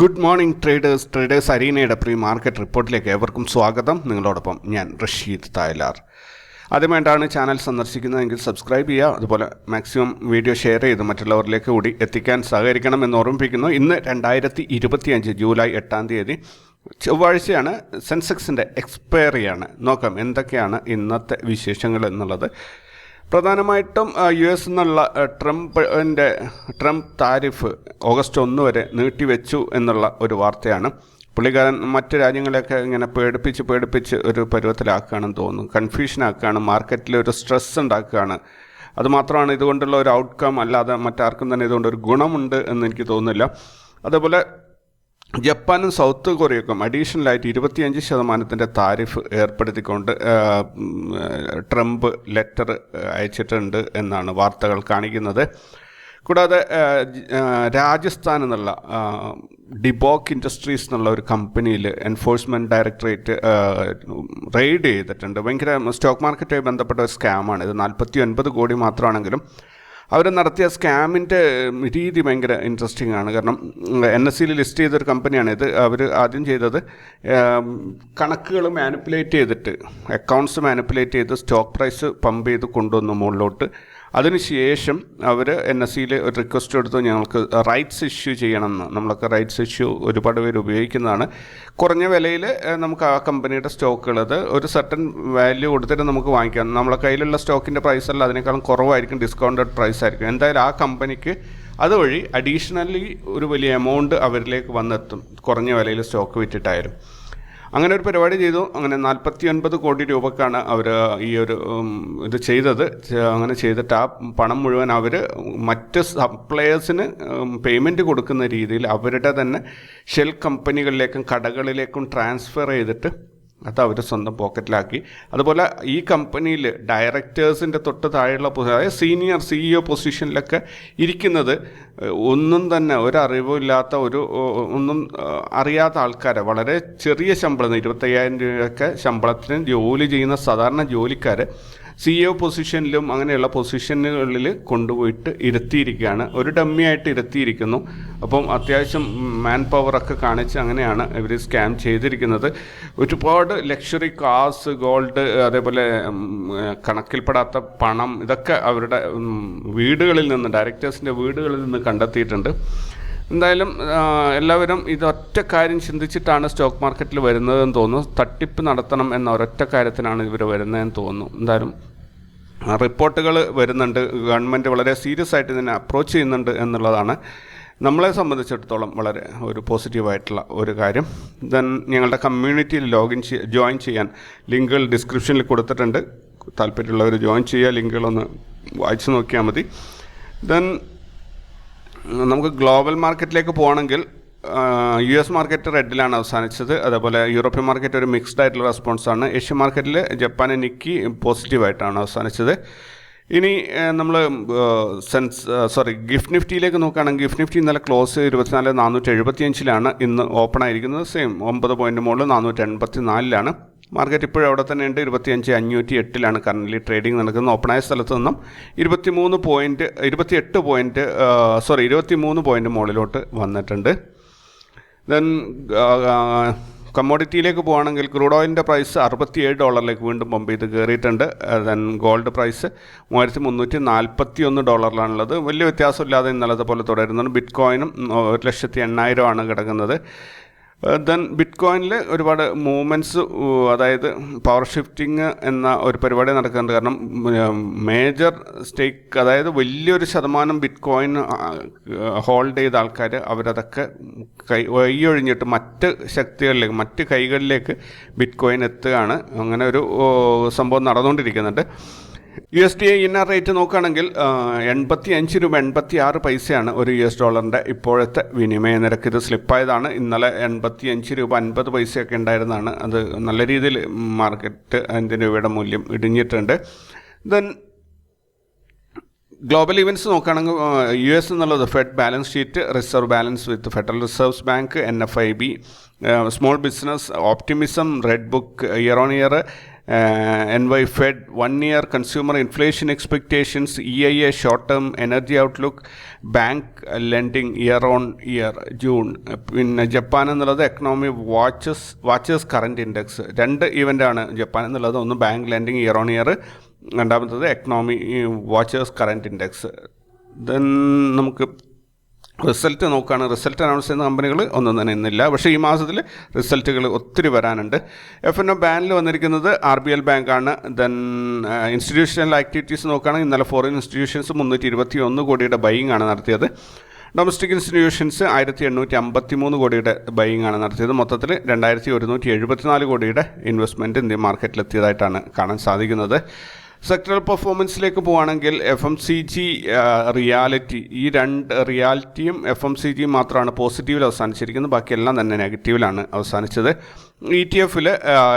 Good morning traders traders അരീനയുടെ pre market റിപ്പോർട്ടിലേക്ക് ഏവർക്കും സ്വാഗതം. നിങ്ങളോടൊപ്പം ഞാൻ റഷീദ് തായ്ലാർ. ആദ്യമായിട്ടാണ് ചാനൽ സന്ദർശിക്കുന്നതെങ്കിൽ സബ്സ്ക്രൈബ് ചെയ്യുക. അതുപോലെ മാക്സിമം വീഡിയോ ഷെയർ ചെയ്ത് മറ്റുള്ളവരിലേക്ക് കൂടി എത്തിക്കാൻ സഹകരിക്കണം എന്ന് ഓർമ്മിപ്പിക്കുന്നു. ഇന്ന് രണ്ടായിരത്തി ഇരുപത്തിയഞ്ച് ജൂലൈ എട്ടാം തീയതി ചൊവ്വാഴ്ചയാണ് സെൻസെക്സിന്റെ എക്സ്പയറിയാണ് നോക്കാം എന്തൊക്കെയാണ് ഇന്നത്തെ വിശേഷങ്ങൾ എന്നുള്ളത്. പ്രധാനമായിട്ടും യു എസ് എന്നുള്ള ട്രംപിന്റെ ട്രംപ് താരിഫ് ഓഗസ്റ്റ് ഒന്ന് വരെ നീട്ടിവെച്ചു എന്നുള്ള ഒരു വാർത്തയാണ്. പുള്ളിക്കാരൻ മറ്റ് രാജ്യങ്ങളെയൊക്കെ ഇങ്ങനെ പേടിപ്പിച്ച് പേടിപ്പിച്ച് ഒരു പരുവത്തിലാക്കുകയാണെന്ന് തോന്നുന്നു. കൺഫ്യൂഷൻ ആക്കുകയാണ് മാർക്കറ്റിൽ ഒരു സ്ട്രെസ് ഉണ്ടാക്കുകയാണ്. അതുമാത്രമാണ് ഇതുകൊണ്ടുള്ള ഒരു ഔട്ട്കം അല്ലാതെ മറ്റാർക്കും തന്നെ ഇതുകൊണ്ട് ഒരു ഗുണമുണ്ട് എന്ന് എനിക്ക് തോന്നുന്നില്ല. അതേപോലെ ജപ്പാനും സൗത്ത് കൊറിയക്കും അഡീഷണലായിട്ട് ഇരുപത്തിയഞ്ച് ശതമാനത്തിന്റെ താരിഫ് ഏർപ്പെടുത്തിക്കൊണ്ട് ട്രംപ് ലെറ്റർ അയച്ചിട്ടുണ്ട് എന്നാണ് വാർത്തകൾ കാണിക്കുന്നത്. കൂടാതെ രാജസ്ഥാൻ എന്നുള്ള ഡിബോക്ക് ഇൻഡസ്ട്രീസ് എന്നുള്ള ഒരു കമ്പനിയിൽ എൻഫോഴ്സ്മെന്റ് ഡയറക്ടറേറ്റ് റെയ്ഡ് ചെയ്തിട്ടുണ്ട്. ഭയങ്കര സ്റ്റോക്ക് മാർക്കറ്റുമായി ബന്ധപ്പെട്ട ഒരു സ്കാമാണ് ഇത്. നാൽപ്പത്തി ഒൻപത് കോടി മാത്രമാണെങ്കിലും അവർ നടത്തിയ സ്കാമിന്റെ രീതി ഭയങ്കര ഇൻട്രസ്റ്റിംഗ് ആണ്. കാരണം എൻ എസ് സിയിൽ ലിസ്റ്റ് ചെയ്തൊരു കമ്പനിയാണ് ഇത് അവർ ആദ്യം ചെയ്തത് കണക്കുകൾ മാനിപ്പുലേറ്റ് ചെയ്തിട്ട് അക്കൗണ്ട്സ് മാനിപ്പുലേറ്റ് ചെയ്ത് സ്റ്റോക്ക് പ്രൈസ് പമ്പ് ചെയ്ത് കൊണ്ടുവന്നു മുകളിലോട്ട് അതിനുശേഷം അവർ എൻ എസ് സിയിൽ ഒരു റിക്വസ്റ്റ് കൊടുത്ത് ഞങ്ങൾക്ക് റൈറ്റ്സ് ഇഷ്യൂ ചെയ്യണമെന്ന്. നമ്മളൊക്കെ റൈറ്റ്സ് ഇഷ്യൂ ഒരുപാട് പേര് ഉപയോഗിക്കുന്നതാണ്. കുറഞ്ഞ വിലയിൽ നമുക്ക് ആ കമ്പനിയുടെ സ്റ്റോക്കുകൾ അത് ഒരു സർട്ടൻ വാല്യൂ കൊടുത്തിട്ട് നമുക്ക് വാങ്ങിക്കാം. നമ്മളെ കയ്യിലുള്ള സ്റ്റോക്കിന്റെ പ്രൈസ് അല്ല അതിനേക്കാളും കുറവായിരിക്കും ഡിസ്കൗണ്ടഡ് പ്രൈസ് ആയിരിക്കും. എന്തായാലും ആ കമ്പനിക്ക് അതുവഴി അഡീഷണലി ഒരു വലിയ എമൗണ്ട് അവരിലേക്ക് വന്നെത്തും കുറഞ്ഞ വിലയിൽ സ്റ്റോക്ക് വിറ്റിട്ടായാലും. അങ്ങനെ ഒരു പരിപാടി ചെയ്തു. അങ്ങനെ നാൽപ്പത്തി ഒൻപത് കോടി രൂപക്കാണ് അവർ ഈ ഒരു ഇത് ചെയ്തത്. അങ്ങനെ ചെയ്തിട്ട് ആ പണം മുഴുവൻ അവർ മറ്റ് സപ്ലയേഴ്സിന് പേയ്മെന്റ് കൊടുക്കുന്ന രീതിയിൽ അവരുടെ തന്നെ ഷെൽ കമ്പനികളിലേക്കും കടകളിലേക്കും ട്രാൻസ്ഫർ ചെയ്തിട്ട് അത് അവർ സ്വന്തം പോക്കറ്റിലാക്കി. അതുപോലെ ഈ കമ്പനിയിൽ ഡയറക്ടേഴ്സിന്റെ തൊട്ട് താഴെയുള്ള അതായത് സീനിയർ സിഇഒ പൊസിഷനിലൊക്കെ ഇരിക്കുന്നത് ഒന്നും തന്നെ ഒരറിവും ഇല്ലാത്ത ഒരു ഒന്നും അറിയാത്ത ആൾക്കാരെ. വളരെ ചെറിയ ശമ്പളം ഇരുപത്തയ്യായിരം രൂപയൊക്കെ ശമ്പളത്തിന് ജോലി ചെയ്യുന്ന സാധാരണ ജോലിക്കാരെ സിഇഒ പൊസിഷനിലും അങ്ങനെയുള്ള പൊസിഷനുകളിൽ കൊണ്ടുപോയിട്ട് ഇരുത്തിയിരിക്കുകയാണ്. ഒരു ഡമ്മിയായിട്ട് ഇരുത്തിയിരിക്കുന്നു. അപ്പം അത്യാവശ്യം മാൻ പവറൊക്കെ കാണിച്ച് അങ്ങനെയാണ് ഇവർ സ്കാൻ ചെയ്തിരിക്കുന്നത്. ഒരുപാട് ലക്ഷറി കാസ് ഗോൾഡ് അതേപോലെ കണക്കിൽപ്പെടാത്ത പണം ഇതൊക്കെ അവരുടെ വീടുകളിൽ നിന്ന് ഡയറക്ടേഴ്സിന്റെ വീടുകളിൽ നിന്ന് കണ്ടെത്തിയിട്ടുണ്ട്. എന്തായാലും എല്ലാവരും ഇതൊറ്റ കാര്യം ചിന്തിച്ചിട്ടാണ് സ്റ്റോക്ക് മാർക്കറ്റിൽ വരുന്നതെന്ന് തോന്നുന്നു. തട്ടിപ്പ് നടത്തണം എന്ന ഒരൊറ്റ കാര്യത്തിനാണ് ഇവർ വരുന്നതെന്ന് തോന്നുന്നു. എന്തായാലും റിപ്പോർട്ടുകൾ വരുന്നുണ്ട്. ഗവൺമെന്റ് വളരെ സീരിയസ് ആയിട്ട് ഇതിനെ അപ്രോച്ച് ചെയ്യുന്നുണ്ട് എന്നുള്ളതാണ്. നമ്മളെ സംബന്ധിച്ചിടത്തോളം വളരെ ഒരു പോസിറ്റീവായിട്ടുള്ള ഒരു കാര്യം. ദെൻ ഞങ്ങളുടെ കമ്മ്യൂണിറ്റിയിൽ ലോഗിൻ ചെയ്യ ജോയിൻ ചെയ്യാൻ ലിങ്കുകൾ ഡിസ്ക്രിപ്ഷനിൽ കൊടുത്തിട്ടുണ്ട്. താല്പര്യമുള്ളവർ ജോയിൻ ചെയ്യുക ലിങ്കുകളൊന്ന് വായിച്ചു നോക്കിയാൽ മതി. ദെൻ നമുക്ക് ഗ്ലോബൽ മാർക്കറ്റിലേക്ക് പോകണമെങ്കിൽ യു എസ് മാർക്കറ്റ് റെഡിലാണ് അവസാനിച്ചത്. അതേപോലെ യൂറോപ്യൻ മാർക്കറ്റ് ഒരു മിക്സ്ഡ് ആയിട്ടുള്ള റെസ്പോൺസാണ് ഏഷ്യൻ മാർക്കറ്റിൽ ജപ്പാനെ നിക്കി പോസിറ്റീവായിട്ടാണ് അവസാനിച്ചത്. ഇനി നമ്മൾ സെൻസ് സോറി ഗിഫ്റ്റ് നിഫ്റ്റിയിലേക്ക് നോക്കുകയാണെങ്കിൽ ഗിഫ്റ്റ് നിഫ്റ്റി ഇന്നലെ ക്ലോസ് ഇരുപത്തിനാല് നാനൂറ്റി എഴുപത്തിയഞ്ചിലാണ്. ഇന്ന് ഓപ്പൺ ആയിരിക്കുന്നത്. സെയിം ഒമ്പത് പോയിന്റ് മുകളിൽ നാനൂറ്റി എൺപത്തി നാലിലാണ് മാർക്കറ്റ് ഇപ്പോഴും അവിടെ തന്നെ ഉണ്ട്. ഇരുപത്തിയഞ്ച് അഞ്ഞൂറ്റി എട്ടിലാണ് കറന്റ് ട്രേഡിംഗ് നടക്കുന്നത് ഓപ്പണായ സ്ഥലത്ത് നിന്നും ഇരുപത്തിമൂന്ന് പോയിന്റ് ഇരുപത്തിയെട്ട് പോയിന്റ് സോറി ഇരുപത്തിമൂന്ന് പോയിന്റ് മുകളിലോട്ട് വന്നിട്ടുണ്ട്. ദെൻ കമ്മോഡിറ്റിയിലേക്ക് പോകുകയാണെങ്കിൽ ക്രൂഡ് ഓയിലിന്റെ പ്രൈസ് അറുപത്തിയേഴ് ഡോളറിലേക്ക് വീണ്ടും പമ്പ് ചെയ്ത് കയറിയിട്ടുണ്ട്. ദെൻ ഗോൾഡ് പ്രൈസ് മൂവായിരത്തി മുന്നൂറ്റി നാൽപ്പത്തി ഒന്ന് ഡോളറിലാണുള്ളത് വലിയ വ്യത്യാസമില്ലാതെ ഇന്നലത്തെ പോലെ തുടരുന്നുണ്ട്. ബിറ്റ് കോയിനും ഒരു ലക്ഷത്തി എണ്ണായിരമാണ് കിടക്കുന്നത്. ദെൻ ബിറ്റ്കോയിനിൽ ഒരുപാട് മൂവ്മെന്റ്സ് അതായത് പവർ ഷിഫ്റ്റിംഗ് എന്ന ഒരു പരിപാടി നടക്കുന്നുണ്ട്. കാരണം മേജർ സ്റ്റേക്ക് അതായത് വലിയൊരു ശതമാനം ബിറ്റ്കോയിൻ ഹോൾഡ് ചെയ്ത ആൾക്കാർ അവരതൊക്കെ കൈ വഴിയൊഴിഞ്ഞിട്ട് മറ്റ് ശക്തികളിലേക്ക് മറ്റ് കൈകളിലേക്ക് ബിറ്റ്കോയിൻ എത്തുകയാണ്. അങ്ങനെ ഒരു സംഭവം നടന്നുകൊണ്ടിരിക്കുന്നുണ്ട്. U S D I NR rate നോക്കുകയാണെങ്കിൽ എൺപത്തി അഞ്ച് രൂപ എൺപത്തി ആറ് പൈസയാണ് ഒരു യു എസ് ഡോളറിന്റെ ഇപ്പോഴത്തെ വിനിമയ നിരക്ക്. ഇത് സ്ലിപ്പായതാണ്. ഇന്നലെ എൺപത്തി അഞ്ച് രൂപ അൻപത് പൈസയൊക്കെ ഉണ്ടായിരുന്നതാണ്. അത് നല്ല രീതിയിൽ മാർക്കറ്റ് അതിന്റെ രൂപയുടെ മൂല്യം ഇടിഞ്ഞിട്ടുണ്ട്. ദെൻ ഗ്ലോബൽ ഇവന്റ്സ് നോക്കുകയാണെങ്കിൽ യു എസ് എന്നുള്ളത് Fed balance sheet reserve balance with federal reserves bank N F I B small business optimism red book year on year N Y Fed one year consumer inflation expectations E I A short term energy outlook bank lending year on year June പിന്നെ Japan എന്നുള്ളത് economy watches watchers current index രണ്ട് ഇവന്റാണ് Japan എന്നുള്ളത്. ഒന്ന് bank lending year on year രണ്ടാമത്തത് economy watchers current index then നമുക്ക് result നോക്കുകയാണ്. Result announce ചെയ്യുന്ന കമ്പനികൾ ഒന്നും തന്നെ ഇന്നില്ല. പക്ഷേ ഈ മാസത്തിൽ റിസൾട്ടുകൾ ഒത്തിരി വരാനുണ്ട്. എഫ് എൻ ഒ ബാനിൽ വന്നിരിക്കുന്നത് ആർ ബി എൽ ബാങ്കാണ് ദെൻ ഇൻസ്റ്റിറ്റ്യൂഷണൽ ആക്ടിവിറ്റീസ് നോക്കുകയാണെങ്കിൽ ഇന്നലെ ഫോറിൻ ഇൻസ്റ്റിറ്റ്യൂഷൻസ് മുന്നൂറ്റി ഇരുപത്തി ഒന്ന് കോടിയുടെ ബൈയിങ് ആണ് നടത്തിയത്. ഡൊമസ്റ്റിക് ഇൻസ്റ്റിറ്റ്യൂഷൻസ് ആയിരത്തി എണ്ണൂറ്റി അമ്പത്തി മൂന്ന് കോടിയുടെ ബൈയിങ് ആണ് നടത്തിയത്. മൊത്തത്തിൽ രണ്ടായിരത്തി ഒരുന്നൂറ്റി എഴുപത്തിനാല് കോടിയുടെ ഇൻവെസ്റ്റ്മെന്റ് ഇന്ത്യൻ മാർക്കറ്റിലെത്തിയതായിട്ടാണ് കാണാൻ സാധിക്കുന്നത്. സെക്ടറൽ പെർഫോമൻസിലേക്ക് പോവുകയാണെങ്കിൽ F M C G realty ഈ രണ്ട് റിയാലിറ്റിയും എഫ് എം സി ജിയും മാത്രമാണ് പോസിറ്റീവിൽ അവസാനിച്ചിരിക്കുന്നത്. ബാക്കിയെല്ലാം തന്നെ നെഗറ്റീവിലാണ് അവസാനിച്ചത്. ഇ ടി എഫിൽ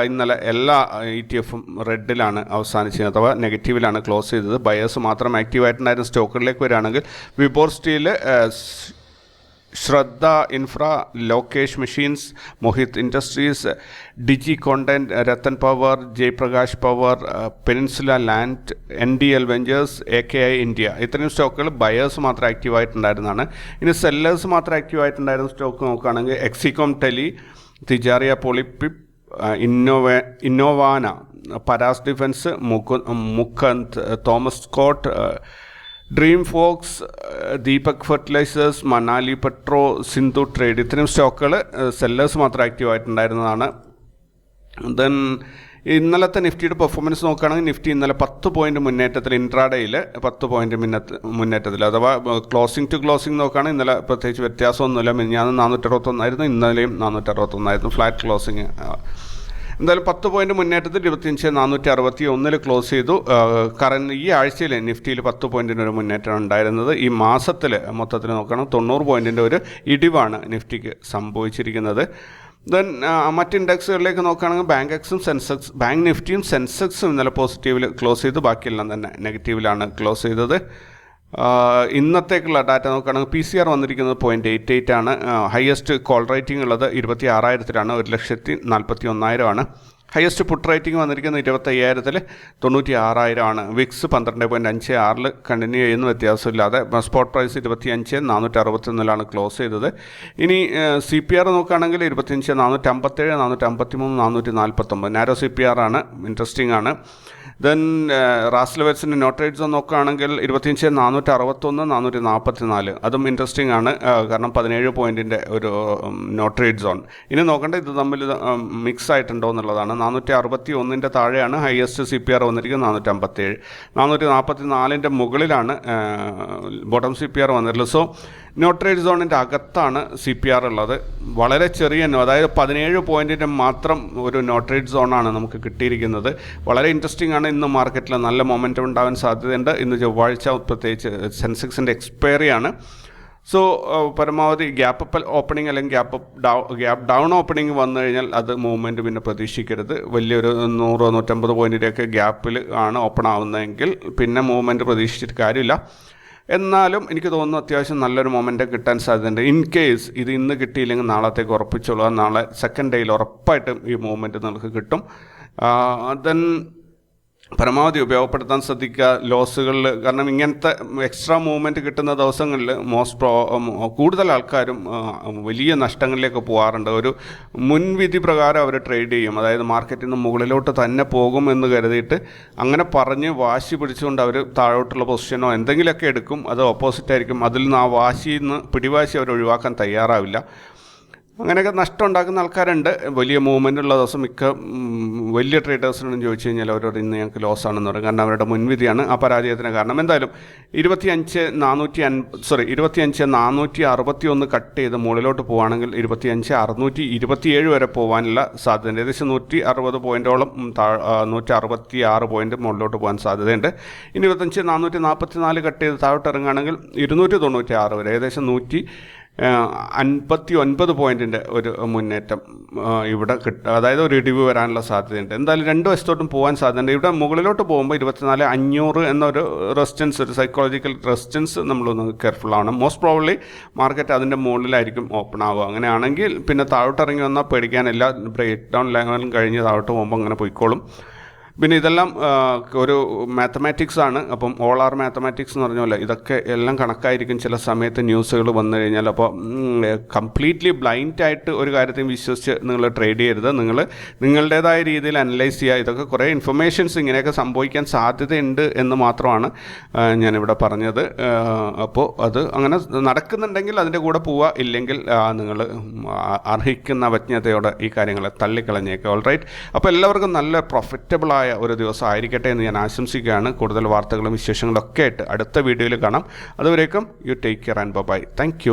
ഇന്നലെ എല്ലാ ഇ ടി എഫും റെഡിലാണ് അവസാനിച്ചത് അഥവാ നെഗറ്റീവിലാണ് ക്ലോസ് ചെയ്തത്. ബയേഴ്സ് മാത്രം ആക്റ്റീവായിട്ടുണ്ടായിരുന്ന സ്റ്റോക്കുകളിലേക്ക് വരികയാണെങ്കിൽ Vibhor steel Shraddha infra Lokesh machines Mohit industries digi content Rattan power Jaiprakash power peninsula land N D L ventures A K I India ഇത്രയും സ്റ്റോക്കുകൾ ബയേഴ്സ് മാത്രം ആക്റ്റീവായിട്ടുണ്ടായിരുന്നതാണ് ഇനി സെല്ലേഴ്സ് മാത്രം ആക്റ്റീവായിട്ടുണ്ടായിരുന്ന സ്റ്റോക്ക് നോക്കുകയാണെങ്കിൽ എക്സികോം ടെലി തിജാറിയ പോളിപ്പിപ്പ് ഇന്നോവേ ഇന്നോവാന Paras defence മുക്കു Mukand Thomas Scott dream folks Deepak fertilisers Manali petro Sindhu trade ഇത്രയും സ്റ്റോക്കുകൾ സെല്ലേഴ്സ് മാത്രം ആക്റ്റീവ് ആയിട്ടുണ്ടായിരുന്നതാണ്. ദെൻ ഇന്നലത്തെ നിഫ്റ്റിയുടെ പെർഫോമൻസ് നോക്കുകയാണെങ്കിൽ നിഫ്റ്റി ഇന്നലെ പത്ത് പോയിന്റ് മുന്നേറ്റത്തിൽ ഇൻട്രാഡേയിൽ പത്ത് പോയിന്റ് മുന്നേറ്റ മുന്നേറ്റത്തിൽ. അഥവാ ക്ലോസിംഗ് ടു ക്ലോസിംഗ് നോക്കുകയാണെങ്കിൽ ഇന്നലെ പ്രത്യേകിച്ച് വ്യത്യാസമൊന്നുമില്ല. ഞാൻ നാനൂറ്ററുപത്തൊന്നായിരുന്നു ഇന്നലെയും നാനൂറ്ററുപത്തൊന്നായിരുന്നു. ഫ്ലാറ്റ് ക്ലോസിംഗ് എന്തായാലും പത്ത് പോയിന്റ് മുന്നേറ്റത്തിൽ ഇരുപത്തിയഞ്ച് നാനൂറ്റി അറുപത്തി ഒന്നിൽ ക്ലോസ് ചെയ്തു കറന്റ് ഈ ആഴ്ചയിൽ നിഫ്റ്റിയിൽ പത്ത് പോയിന്റിന്റെ ഒരു മുന്നേറ്റം ഉണ്ടായിരുന്നത്. ഈ മാസത്തിൽ മൊത്തത്തിൽ നോക്കണം തൊണ്ണൂറ് പോയിന്റിന്റെ ഒരു ഇടിവാണ് നിഫ്റ്റിക്ക് സംഭവിച്ചിരിക്കുന്നത്. ദെൻ മറ്റ് ഇൻഡെക്സുകളിലേക്ക് നോക്കുകയാണെങ്കിൽ ബാങ്ക് എക്സും സെൻസെക്സ് ബാങ്ക് നിഫ്റ്റിയും സെൻസെക്സും ഇന്നലെ പോസിറ്റീവിൽ ക്ലോസ് ചെയ്തു. ബാക്കിയെല്ലാം തന്നെ നെഗറ്റീവിലാണ് ക്ലോസ് ചെയ്തത്. ഇന്നത്തേക്കുള്ള ഡാറ്റ നോക്കുകയാണെങ്കിൽ പി സി ആർ വന്നിരിക്കുന്നത് പോയിന്റ് എയ്റ്റ് എയ്റ്റ് ആണ്. ഹയസ്റ്റ് കോൾ റേറ്റിംഗ് ഉള്ളത് ഇരുപത്തി ആറായിരത്തിലാണ് ഒരു ലക്ഷത്തി നാൽപ്പത്തി ഒന്നായിരമാണ് ഹയസ്റ്റ് പുട്ട് റേറ്റിംഗ് വന്നിരിക്കുന്നത് ഇരുപത്തയ്യായിരത്തിൽ തൊണ്ണൂറ്റി ആറായിരമാണ് വിക്സ് പന്ത്രണ്ട് പോയിന്റ് അഞ്ച് ആറിൽ കണ്ടിന്യൂ ചെയ്യുന്ന വ്യത്യാസമില്ലാതെ സ്പോട്ട് പ്രൈസ് ഇരുപത്തി അഞ്ച് നാനൂറ്റി അറുപത്തൊന്നിലാണ് ക്ലോസ് ചെയ്തത്. ഇനി സി പി ആർ നോക്കുകയാണെങ്കിൽ ഇരുപത്തിയഞ്ച് നാനൂറ്റി അമ്പത്തേഴ് നാനൂറ്റി അമ്പത്തി മൂന്ന് നാനൂറ്റി നാൽപ്പത്തൊമ്പത് നാരോ സി പി ആർ ആണ് ഇൻട്രസ്റ്റിംഗ് ആണ്. ദെൻ റാസ്ലവേറ്റ്സിന്റെ നോട്ട് നോക്കുകയാണെങ്കിൽ ഇരുപത്തിയഞ്ച് നാനൂറ്റി അറുപത്തൊന്ന് നാനൂറ്റി നാൽപ്പത്തി നാല് അതും ഇൻട്രസ്റ്റിംഗ് ആണ്. കാരണം പതിനേഴ് പോയിന്റിന്റെ ഒരു നോട്ട് റേറ്റ് സോൺ ഇനി നോക്കേണ്ട ഇത് തമ്മിൽ മിക്സ് ആയിട്ടുണ്ടോ എന്നുള്ളതാണ്. നാനൂറ്റി അറുപത്തി ഒന്നിന്റെ താഴെയാണ് ഹയസ്റ്റ് സി പി ആർ വന്നിരിക്കുന്നത് നാനൂറ്റി അമ്പത്തേഴ് നാനൂറ്റി നാൽപ്പത്തി നാലിന്റെ മുകളിലാണ് ബോട്ടം സി പി ആർ വന്നിട്ടുള്ളത്. സോ നോട്ട് സോണിന്റെ അകത്താണ് സി പി ആർ ഉള്ളത്. വളരെ ചെറിയ അതായത് പതിനേഴ് പോയിന്റിന്റെ മാത്രം ഒരു നോട്ട് സോണാണ് നമുക്ക് കിട്ടിയിരിക്കുന്നത്. വളരെ ഇൻട്രസ്റ്റിംഗ് ആണ് ഇന്ന് മാർക്കറ്റിൽ നല്ല മൊമെന്റം ഉണ്ടാവാൻ സാധ്യതയുണ്ട്. ഇന്ന് ചൊവ്വാഴ്ച പ്രത്യേകിച്ച് സെൻസെക്സിന്റെ എക്സ്പയറി ആണ്. സോ പരമാവധി ഗ്യാപ്പ് ഓപ്പണിംഗ് അല്ലെങ്കിൽ gap down gap down opening വന്നു കഴിഞ്ഞാൽ അത് മൂവ്മെന്റ് പിന്നെ പ്രതീക്ഷിക്കരുത്. വലിയൊരു നൂറോ നൂറ്റമ്പത് പോയിന്റിന്റെയൊക്കെ ഗ്യാപ്പിൽ ആണ് ഓപ്പൺ ആവുന്നതെങ്കിൽ പിന്നെ മൂവ്മെന്റ് പ്രതീക്ഷിച്ചിട്ട് കാര്യമില്ല. എന്നാലും എനിക്ക് തോന്നുന്നു അത്യാവശ്യം നല്ലൊരു മൊമെന്റ് കിട്ടാൻ സാധ്യതയുണ്ട്. ഇൻ കേസ് ഇത് ഇന്ന് കിട്ടിയില്ലെങ്കിൽ നാളത്തേക്ക് ഉറപ്പിച്ചോളൂ. നാളെ സെക്കൻഡ് ഡേയിൽ ഉറപ്പായിട്ടും ഈ മൂവ്മെന്റ് നിങ്ങൾക്ക് കിട്ടും. ദെൻ പരമാവധി ഉപയോഗപ്പെടുത്താൻ ശ്രദ്ധിക്കുക ലോസുകളിൽ കാരണം ഇങ്ങനത്തെ എക്സ്ട്രാ മൂവ്മെന്റ് കിട്ടുന്ന ദിവസങ്ങളിൽ മോസ്റ്റ് പ്രോ കൂടുതൽ ആൾക്കാരും വലിയ നഷ്ടങ്ങളിലേക്ക് പോകാറുണ്ട് ഒരു മുൻവിധി പ്രകാരം അവർ ട്രേഡ് ചെയ്യും. അതായത് മാർക്കറ്റിൽ നിന്ന് മുകളിലോട്ട് തന്നെ പോകും എന്ന് കരുതിയിട്ട് അങ്ങനെ പറഞ്ഞ് വാശി പിടിച്ചുകൊണ്ട് അവർ താഴോട്ടുള്ള പൊസിഷനോ എന്തെങ്കിലുമൊക്കെ എടുക്കും അത് ഓപ്പോസിറ്റ് ആയിരിക്കും. അതിൽ നിന്ന് ആ വാശിയിൽ നിന്ന് പിടിവാശി അവർ ഒഴിവാക്കാൻ തയ്യാറാവില്ല. അങ്ങനെയൊക്കെ നഷ്ടം ഉണ്ടാക്കുന്ന ആൾക്കാരുണ്ട്. വലിയ മൂവ്മെന്റ് ഉള്ള ദിവസം മിക്ക വലിയ ട്രേഡേഴ്സിനോടും ചോദിച്ചു കഴിഞ്ഞാൽ അവരോട് ഇന്ന് ഞങ്ങൾക്ക് ലോസ് ആണെന്ന് പറയും. കാരണം അവരുടെ മുൻവിധിയാണ് ആ പരാജയത്തിന് കാരണം. എന്തായാലും ഇരുപത്തി അഞ്ച് നാനൂറ്റി അൻ സോറി ഇരുപത്തി അഞ്ച് നാനൂറ്റി അറുപത്തി ഒന്ന് കട്ട് ചെയ്ത് മുകളിലോട്ട് പോവുകയാണെങ്കിൽ ഇരുപത്തിയഞ്ച് അറുന്നൂറ്റി ഇരുപത്തിയേഴ് വരെ പോകാനുള്ള സാധ്യതയുണ്ട്. ഏകദേശം നൂറ്റി അറുപത് പോയിന്റോളം നൂറ്റി അറുപത്തി ആറ് പോയിന്റ് മുകളിലോട്ട് പോകാൻ സാധ്യതയുണ്ട്. ഇനി ഇരുപത്തഞ്ച് നാനൂറ്റി നാൽപ്പത്തി നാല് കട്ട് ചെയ്ത് താഴോട്ട് ഇറങ്ങുകയാണെങ്കിൽ ഇരുന്നൂറ്റി തൊണ്ണൂറ്റി ആറ് വരെ ഏകദേശം നൂറ്റി അൻപത്തി ഒൻപത് പോയിന്റിന്റെ ഒരു മുന്നേറ്റം ഇവിടെ കിട്ടുക അതായത് ഒരു ഇടിവ് വരാനുള്ള സാധ്യതയുണ്ട്. എന്തായാലും രണ്ട് വശത്തോട്ടും പോകാൻ സാധ്യതയുണ്ട്. ഇവിടെ മുകളിലോട്ട് പോകുമ്പോൾ ഇരുപത്തിനാല് അഞ്ഞൂറ് എന്നൊരു റെസിസ്റ്റൻസ് ഒരു സൈക്കോളജിക്കൽ റെസിസ്റ്റൻസ് നമ്മളൊന്ന് കെയർഫുൾ ആവണം. മോസ്റ്റ് പ്രോബ്ലി മാർക്കറ്റ് അതിന്റെ മുകളിലായിരിക്കും ഓപ്പൺ ആവുക. അങ്ങനെയാണെങ്കിൽ പിന്നെ താഴോട്ട് ഇറങ്ങി വന്നാൽ പേടിക്കാനില്ല ബ്രേക്ക് ഡൗൺ ലെവലും കഴിഞ്ഞ് താഴോട്ട് പോകുമ്പോൾ അങ്ങനെ പോയിക്കോളും. പിന്നെ ഇതെല്ലാം ഒരു മാത്തമാറ്റിക്സ് ആണ്. അപ്പം ഓൾ ആർ മാത്തമാറ്റിക്സ് എന്ന് പറഞ്ഞ പോലെ ഇതൊക്കെ എല്ലാം കണക്കായിരിക്കും ചില സമയത്ത് ന്യൂസുകൾ വന്നു കഴിഞ്ഞാൽ. അപ്പോൾ കംപ്ലീറ്റ്ലി ബ്ലൈൻഡ് ആയിട്ട് ഒരു കാര്യത്തെയും വിശ്വസിച്ച് നിങ്ങൾ ട്രേഡ് ചെയ്യരുത്. നിങ്ങൾ നിങ്ങളുടേതായ രീതിയിൽ അനലൈസ് ചെയ്യുക. ഇതൊക്കെ കുറേ ഇൻഫർമേഷൻസ് ഇങ്ങനെയൊക്കെ സംഭവിക്കാൻ സാധ്യതയുണ്ട് എന്ന് മാത്രമാണ് ഞാനിവിടെ പറഞ്ഞത്. അപ്പോൾ അത് അങ്ങനെ നടക്കുന്നുണ്ടെങ്കിൽ അതിന്റെ കൂടെ പോവുക. ഇല്ലെങ്കിൽ നിങ്ങൾ അർഹിക്കുന്ന അവജ്ഞതയോടെ ഈ കാര്യങ്ങളെ തള്ളിക്കളഞ്ഞേക്കുക. ഓൾ റൈറ്റ് അപ്പോൾ എല്ലാവർക്കും നല്ല പ്രൊഫിറ്റബിളായ ഒരു ദിവസം ആയിരിക്കട്ടെ എന്ന് ഞാൻ ആശംസിക്കുകയാണ്. കൂടുതൽ വാർത്തകളും വിശേഷങ്ങളും ഒക്കെ ആയിട്ട് അടുത്ത വീഡിയോയിൽ കാണാം. അതുവരേക്കും you take care and bye thank